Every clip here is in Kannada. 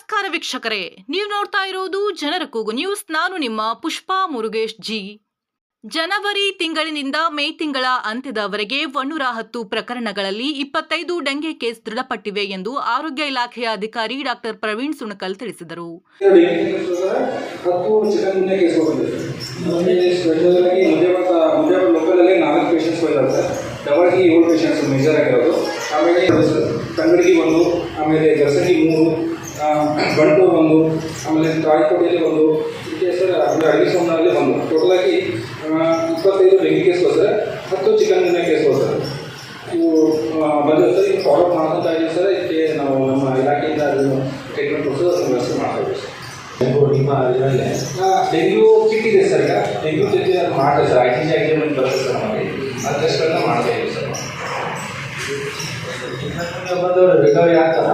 ವೀಕ್ಷಕರೇ, ನೀವು ನೋಡ್ತಾ ಇರೋದು ಜನರ ಕೂಗು ನ್ಯೂಸ್. ನಾನು ನಿಮ್ಮ ಪುಷ್ಪಾ ಮುರುಗೇಶ್ ಜಿ. ಜನವರಿ ತಿಂಗಳಿನಿಂದ ಮೇ ತಿಂಗಳ ಅಂತ್ಯದವರೆಗೆ ಒನ್ನೂರ ಹತ್ತು ಪ್ರಕರಣಗಳಲ್ಲಿ ಇಪ್ಪತ್ತೈದು ಡೆಂಗೆ ಕೇಸ್ ದೃಢಪಟ್ಟಿವೆ ಎಂದು ಆರೋಗ್ಯ ಇಲಾಖೆಯ ಅಧಿಕಾರಿ ಡಾಕ್ಟರ್ ಪ್ರವೀಣ್ ಸುಣಕಲ್ ತಿಳಿಸಿದರು ಹತ್ತು ಚಿಕನ್ ಗುನ್ಯ ಕೇಸ್ ಬಂದಿದೆ ನಮಗೆ ಸ್ಪೆಷಲಾಗಿ ಮುಂದೆ ಮತ್ತು ಮುಂದೆ ಲೋಕಲಲ್ಲಿ ನಾಲ್ಕು ಪೇಷಂಟ್ಸ್ ಇದ್ದಾರೆ ಸರ್ ಡಬಲ್ಗೆ ಏಳು ಪೇಷಂಟ್ಸ್ ಮೇಜರ್ ಆಗಿರೋದು ಆಮೇಲೆ ತಂಗಡಿಗೆ ಒಂದು ಆಮೇಲೆ ಜರ್ಸಗಿ ಮೂರು ಆ, ಬಂಟು ಒಂದು ಆಮೇಲೆ ತಾಳಿಕೋಟೆಯಲ್ಲಿ ಒಂದು ಸರ್ ಆಮೇಲೆ ಅಡಿಗೆ ಸೋಮನಲ್ಲಿ ಒಂದು. ಟೋಟಲಾಗಿ ಇಪ್ಪತ್ತೈದು ಡೆಂಗಿ ಕೇಸ್ಗಳು ಸರ್ ಹತ್ತು ಚಿಕನ್ ಗುನ್ಯ ಕೇಸ್ಗಳು ಸರ್ ಇವು ಬಂದಿದೆ ಸರ್ ಈಗ ಫಾಲೋಅಪ್ ಮಾಡ್ಕೊತಾ ಇದ್ದೀವಿ ಸರ್. ಇದಕ್ಕೆ ನಾವು ನಮ್ಮ ಇಲಾಖೆಯಿಂದ ಅದನ್ನು ಟ್ರೀಟ್ಮೆಂಟ್ ಕೊಡಿಸೋದು ಅದನ್ನು ವ್ಯವಸ್ಥೆ ಮಾಡ್ತಾ ಇದ್ದೀವಿ ಸರ್. ಡೆಂಗು ನಿಮ್ಮ ಇದರಲ್ಲಿ? ಡೆಂಗ್ಯೂ ಕಿಟ್ ಇದೆ ಸರ್ ಈಗ. ಡೆಂಗ್ಯೂ ಜೊತೆ ಅದು ಮಾಡಿದೆ sir. I T G agreement ಬರ್ತದೆ ಸರ್ ನಮಗೆ. ಆ ಟೆಸ್ಟ್ಗಳನ್ನ ಮಾಡ್ತಾ ಇದ್ದೀವಿ ಸರ್. ಬಂದವರು ರಿಕವರಿ ಆಗ್ತಾರ?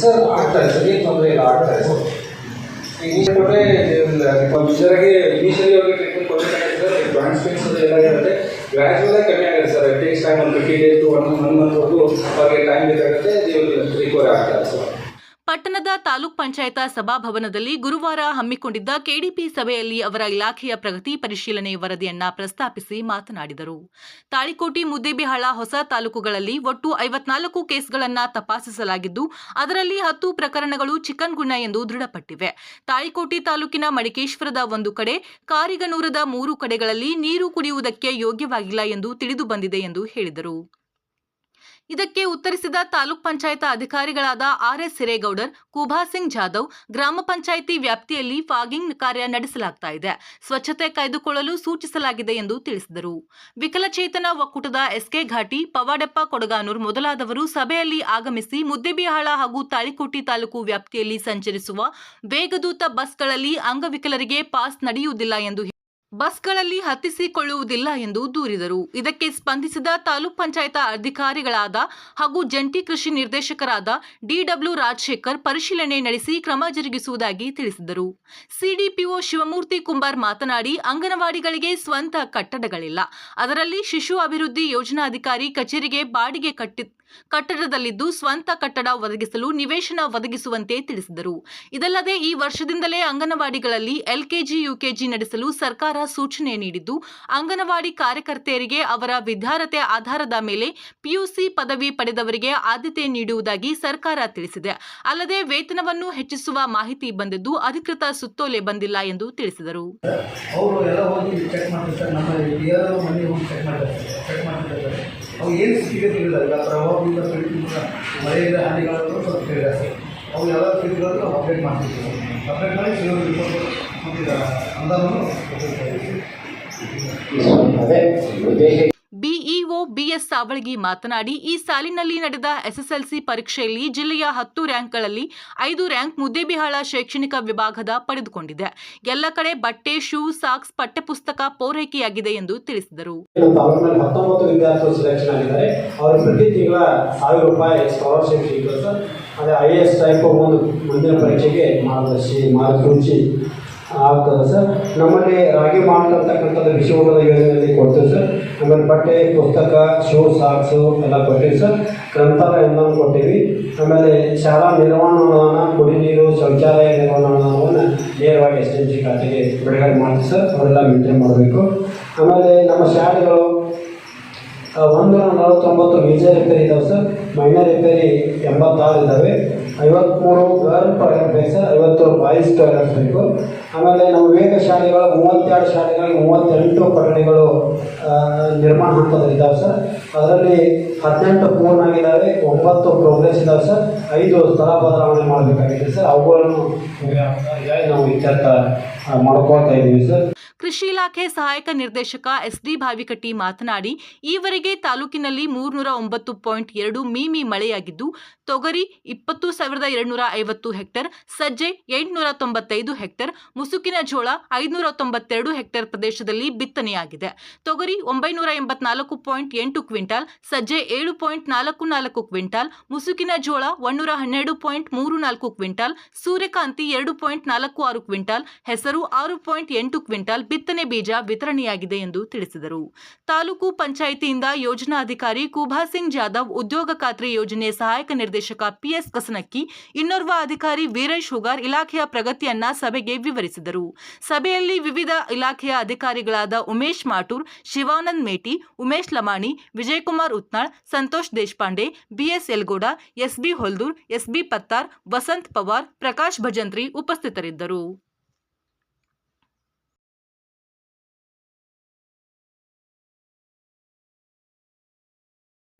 ಸರ್ ಆಗ್ತಾರೆ ಸರ್. ಏನು ತೊಂದರೆ ಇಲ್ಲ ಆಗ್ತಾರೆ ಸರ್. ಯೂಶರಾಗಿ ಇನಿಷಿಯಲಿ ಅವ್ರಿಗೆ ಟ್ರೀಟ್ಮೆಂಟ್ ಕೊಡಬೇಕಾಗುತ್ತೆ ಸರ್ ಜಾಯಿಂಟ್ ಸ್ಪೇನ್ಸ್ ಅದು ಎಲ್ಲ ಇರುತ್ತೆ. ಗ್ರ್ಯಾಜುವಲ್ ಆಗಿ ಆಗುತ್ತೆ ಸರ್. ಟೇಕ್ಸ್ ಟೈಮ್ ಒಂದು fifty days to one one ಮಂತ್ವರೆಗೂ ಅವ್ರಿಗೆ ಟೈಮ್ ಬೇಕಾಗುತ್ತೆ ರಿಕವರ್ ಆಗ್ತಾರೆ ಸರ್. ತಾಲೂಕ್ ಪಂಚಾಯತ ಸಭಾಭವನದಲ್ಲಿ ಗುರುವಾರ ಹಮ್ಮಿಕೊಂಡಿದ್ದ ಕೆಡಿಪಿ ಸಭೆಯಲ್ಲಿ ಅವರ ಇಲಾಖೆಯ ಪ್ರಗತಿ ಪರಿಶೀಲನೆ ವರದಿಯನ್ನ ಪ್ರಸ್ತಾಪಿಸಿ ಮಾತನಾಡಿದರು. ತಾಳಿಕೋಟಿ ಮುದ್ದೇಬಿಹಾಳ ಹೊಸ ತಾಲೂಕುಗಳಲ್ಲಿ ಒಟ್ಟು ಐವತ್ನಾಲ್ಕು ಕೇಸ್ಗಳನ್ನು ತಪಾಸಿಸಲಾಗಿದ್ದು, ಅದರಲ್ಲಿ ಹತ್ತು ಪ್ರಕರಣಗಳು ಚಿಕನ್ಗುಣ್ಣ ಗುಣ ಎಂದು ದೃಢಪಟ್ಟಿವೆ. ತಾಳಿಕೋಟಿ ತಾಲೂಕಿನ ಮಡಿಕೇಶ್ವರದ ಒಂದು ಕಡೆ, ಕಾರಿಗನೂರದ ಮೂರು ಕಡೆಗಳಲ್ಲಿ ನೀರು ಕುಡಿಯುವುದಕ್ಕೆ ಯೋಗ್ಯವಾಗಿಲ್ಲ ಎಂದು ತಿಳಿದು ಬಂದಿದೆ ಎಂದು ಹೇಳಿದರು. ಇದಕ್ಕೆ ಉತ್ತರಿಸಿದ ತಾಲೂಕ್ ಪಂಚಾಯತ ಅಧಿಕಾರಿಗಳಾದ ಆರ್ಎಸ್ ಹಿರೇಗೌಡರ್ ಕುಭಾ ಸಿಂಗ್ ಜಾಧವ್, ಗ್ರಾಮ ಪಂಚಾಯಿತಿ ವ್ಯಾಪ್ತಿಯಲ್ಲಿ ಫಾಗಿಂಗ್ ಕಾರ್ಯ ನಡೆಸಲಾಗ್ತಾ ಇದೆ. ಸ್ವಚ್ಛತೆ ಕಾಯ್ದುಕೊಳ್ಳಲು ಸೂಚಿಸಲಾಗಿದೆ ಎಂದು ತಿಳಿಸಿದರು. ವಿಕಲಚೇತನ ಒಕ್ಕೂಟದ ಎಸ್ಕೆ ಘಾಟಿ, ಪವಾಡೆಪ್ಪ ಕೊಡಗಾನೂರ್ ಮೊದಲಾದವರು ಸಭೆಯಲ್ಲಿ ಆಗಮಿಸಿ ಮುದ್ದೆಬಿಹಾಳ ಹಾಗೂ ತಾಳಿಕೋಟಿ ತಾಲೂಕು ವ್ಯಾಪ್ತಿಯಲ್ಲಿ ಸಂಚರಿಸುವ ವೇಗದೂತ ಬಸ್ಗಳಲ್ಲಿ ಅಂಗವಿಕಲರಿಗೆ ಪಾಸ್ ನಡೆಯುವುದಿಲ್ಲ ಎಂದು ಬಸ್ಗಳಲ್ಲಿ ಹತ್ತಿಸಿಕೊಳ್ಳುವುದಿಲ್ಲ ಎಂದು ದೂರಿದರು. ಇದಕ್ಕೆ ಸ್ಪಂದಿಸಿದ ತಾಲೂಕ್ ಪಂಚಾಯತ ಅಧಿಕಾರಿಗಳಾದ ಹಾಗೂ ಜಂಟಿ ಕೃಷಿ ನಿರ್ದೇಶಕರಾದ ಡಿಡಬ್ಲ್ಯೂ ರಾಜಶೇಖರ್ ಪರಿಶೀಲನೆ ನಡೆಸಿ ಕ್ರಮ ಜರುಗಿಸುವುದಾಗಿ ತಿಳಿಸಿದರು. ಸಿಡಿಪಿಒ ಶಿವಮೂರ್ತಿ ಕುಂಬಾರ್ ಮಾತನಾಡಿ, ಅಂಗನವಾಡಿಗಳಿಗೆ ಸ್ವಂತ ಕಟ್ಟಡಗಳಿಲ್ಲ. ಅದರಲ್ಲಿ ಶಿಶು ಅಭಿವೃದ್ಧಿ ಯೋಜನಾಧಿಕಾರಿ ಕಚೇರಿಗೆ ಬಾಡಿಗೆ ಕಟ್ಟಿ ಕಟ್ಟಡದಲ್ಲಿದ್ದು ಸ್ವಂತ ಕಟ್ಟಡ ಒದಗಿಸಲು ನಿವೇಶನ ಒದಗಿಸುವಂತೆ ತಿಳಿಸಿದರು. ಇದಲ್ಲದೆ ಈ ವರ್ಷದಿಂದಲೇ ಅಂಗನವಾಡಿಗಳಲ್ಲಿ ಎಲ್ಕೆಜಿ ಯುಕೆಜಿ ನಡೆಸಲು ಸರ್ಕಾರ ಸೂಚನೆ ನೀಡಿದ್ದು, ಅಂಗನವಾಡಿ ಕಾರ್ಯಕರ್ತೆಯರಿಗೆ ಅವರ ವಿದ್ಯಾರ್ಹತೆ ಆಧಾರದ ಮೇಲೆ ಪಿಯುಸಿ ಪದವಿ ಪಡೆದವರಿಗೆ ಆದ್ಯತೆ ನೀಡುವುದಾಗಿ ಸರ್ಕಾರ ತಿಳಿಸಿದೆ. ಅಲ್ಲದೆ ವೇತನವನ್ನು ಹೆಚ್ಚಿಸುವ ಮಾಹಿತಿ ಬಂದಿದ್ದು ಅಧಿಕೃತ ಸುತ್ತೋಲೆ ಬಂದಿಲ್ಲ ಎಂದು ತಿಳಿಸಿದರು. ಅವು ಏನು ಈಗ ಪ್ರವಾಹದಿಂದ ಪೀಡಿತ ಮಳೆಯಿಂದ ಹಾನಿಗಳನ್ನು ಸ್ವಲ್ಪ ತಿಳಿದಾರೆ. ಅವು ಎಲ್ಲ ಸ್ಥಿತಿಗಳನ್ನು ಅಪ್ಡೇಟ್ ಮಾಡ್ತಿದ್ದೀವಿ ಅಪ್ಡೇಟ್ ಮಾಡಿ ಕೆಲವರು ರಿಪೋರ್ಟ್ ಬಿಇಒ ಬಿಎಸ್ ಸಾವಳಗಿ ಮಾತನಾಡಿ, ಈ ಸಾಲಿನಲ್ಲಿ ನಡೆದ ಎಸ್ಎಸ್ಎಲ್ಸಿ ಪರೀಕ್ಷೆಯಲ್ಲಿ ಜಿಲ್ಲೆಯ ಹತ್ತು ರ್ಯಾಂಕ್ಗಳಲ್ಲಿ ಐದು ರ್ಯಾಂಕ್ ಮುದ್ದೇಬಿಹಾಳ ಶೈಕ್ಷಣಿಕ ವಿಭಾಗದ ಪಡೆದುಕೊಂಡಿದೆ. ಎಲ್ಲ ಕಡೆ ಬಟ್ಟೆ, ಶೂ, ಸಾಕ್ಸ್, ಪಠ್ಯಪುಸ್ತಕ ಪೂರೈಕೆಯಾಗಿದೆ ಎಂದು ತಿಳಿಸಿದರು. ಪ್ರತಿ ಎ ಆಗ್ತದೆ ಸರ್. ನಮ್ಮಲ್ಲಿ ರಾಗಿ ವಿಶ್ವ ಊಟದ ಯೋಜನೆಯಲ್ಲಿ ಕೊಡ್ತೀವಿ ಸರ್. ಆಮೇಲೆ ಬಟ್ಟೆ, ಪುಸ್ತಕ, ಶೂ, ಸಾಕ್ಸು ಎಲ್ಲ ಕೊಟ್ಟಿವಿ ಸರ್. ಗ್ರಂಥಾಲಯವನ್ನು ಕೊಟ್ಟಿವಿ. ಆಮೇಲೆ ಶಾಲಾ ನಿರ್ವಹಣಾ ಅನುದಾನ ಕುಡಿ ನೀರು, ಶೌಚಾಲಯ ನಿರ್ವಹಣಾ ಅನುದಾನವನ್ನು ನೇರವಾಗಿ ಎಸ್ ಎನ್ ಜಿ ಖಾತೆಗೆ ಬಿಡುಗಡೆ ಮಾಡ್ತೀವಿ ಸರ್. ಅವರೆಲ್ಲ ಮೇಂಟೈನ್ ಮಾಡಬೇಕು. ಆಮೇಲೆ ನಮ್ಮ ಶಾಲೆಗಳು ಒಂದು ನಲವತ್ತೊಂಬತ್ತು ಮೇಜರ್ ರಿಪೇರಿ ಇದಾವೆ ಸರ್. ಮೈನರ್ ರಿಪೇರಿ ಎಂಬತ್ತಾರು ಇದ್ದಾವೆ ಐವತ್ತ್ಮೂರು ಗರ್ಲ್ ಬೇಕು ಸರ್ ಐವತ್ತು ಬಾಯ್ಸ್ ಟಾಯ್ಲೆಟ್ ಬೇಕು. ಆಮೇಲೆ ನಮ್ಮ ವಿವೇಕ ಶಾಲೆಗಳು, ಮೂವತ್ತೆರಡು ಶಾಲೆಗಳಲ್ಲಿ ಮೂವತ್ತೆಂಟು ಕೊಠಡಿಗಳು ನಿರ್ಮಾಣ ಹಂತದಲ್ಲಿದ್ದಾವೆ ಸರ್. ಅದರಲ್ಲಿ ಹದಿನೆಂಟು ಪೂರ್ಣ ಆಗಿದ್ದಾವೆ ಒಂಬತ್ತು ಪ್ರೋಗ್ರೆಸ್ ಇದ್ದಾವೆ ಸರ್. ಐದು ಸ್ಥಳ ಬದಲಾವಣೆ ಮಾಡಬೇಕಾಗಿದೆ ಸರ್. ಅವುಗಳನ್ನು ನಾವು ಇತ್ಯರ್ಥ ಮಾಡ್ಕೊಳ್ತಾ ಇದ್ದೀವಿ ಸರ್. ಕೃಷಿ ಇಲಾಖೆ ಸಹಾಯಕ ನಿರ್ದೇಶಕ ಎಸ್ಡಿ ಭಾವಿಕಟ್ಟಿ ಮಾತನಾಡಿ, ಈವರೆಗೆ ತಾಲೂಕಿನಲ್ಲಿ ಮೂರ್ನೂರ ಒಂಬತ್ತು ಪಾಯಿಂಟ್ ಎರಡು ಮೀಮಿ ಮಳೆಯಾಗಿದ್ದು, ತೊಗರಿ ಇಪ್ಪತ್ತು ಸಾವಿರದ ಎರಡುನೂರ ಐವತ್ತು ಹೆಕ್ಟೇರ್, ಸಜ್ಜೆ ಎಂಟುನೂರ ತೊಂಬತ್ತೈದು ಹೆಕ್ಟೇರ್, ಮುಸುಕಿನ ಜೋಳ ಐದುನೂರ ತೊಂಬತ್ತೆರಡು ಹೆಕ್ಟೇರ್ ಪ್ರದೇಶದಲ್ಲಿ ಬಿತ್ತನೆಯಾಗಿದೆ. ತೊಗರಿ ಒಂಬೈನೂರ ಎಂಬತ್ನಾಲ್ಕು ಪಾಯಿಂಟ್ ಎಂಟು ಕ್ವಿಂಟಾಲ್, ಸಜ್ಜೆ ಏಳು ಪಾಯಿಂಟ್ ನಾಲ್ಕು ನಾಲ್ಕು ಕ್ವಿಂಟಾಲ್, ಮುಸುಕಿನ ಜೋಳ ಒಂದೂರ ಹನ್ನೆರಡು ಪಾಯಿಂಟ್ ಮೂರು ನಾಲ್ಕು ಕ್ವಿಂಟಾಲ್, ಸೂರ್ಯಕಾಂತಿ ಎರಡು ಪಾಯಿಂಟ್ ನಾಲ್ಕು ಆರು ಕ್ವಿಂಟಾಲ್, ಹೆಸರು ಆರು ಪಾಯಿಂಟ್ ಎಂಟು ಕ್ವಿಂಟಾಲ್ ಬಿತ್ತನೆ ಬೀಜ ವಿತರಣೆಯಾಗಿದೆ ಎಂದು ತಿಳಿಸಿದರು. ತಾಲೂಕು ಪಂಚಾಯಿತಿಯಿಂದ ಯೋಜನಾಧಿಕಾರಿ ಕುಭಾ ಸಿಂಗ್ ಜಾಧವ್, ಉದ್ಯೋಗ ಖಾತ್ರಿ ಯೋಜನೆ ಸಹಾಯಕ ನಿರ್ದೇಶಕ ಪಿಎಸ್ ಕಸನಕ್ಕಿ, ಇನ್ನೋರ್ವ ಅಧಿಕಾರಿ ವೀರೇಶ್ ಹುಗಾರ್ ಇಲಾಖೆಯ ಪ್ರಗತಿಯನ್ನ ಸಭೆಗೆ ವಿವರಿಸಿದರು. ಸಭೆಯಲ್ಲಿ ವಿವಿಧ ಇಲಾಖೆಯ ಅಧಿಕಾರಿಗಳಾದ Umesh Matur, Shivanand Meti, Umesh Lamani, Vijayakumar Utnal, Santosh Deshpande, B S Elagoda S B Holdur, S B Pattar, Vasant Pawar, Prakash Bhajantri ಉಪಸ್ಥಿತರಿದ್ದರು.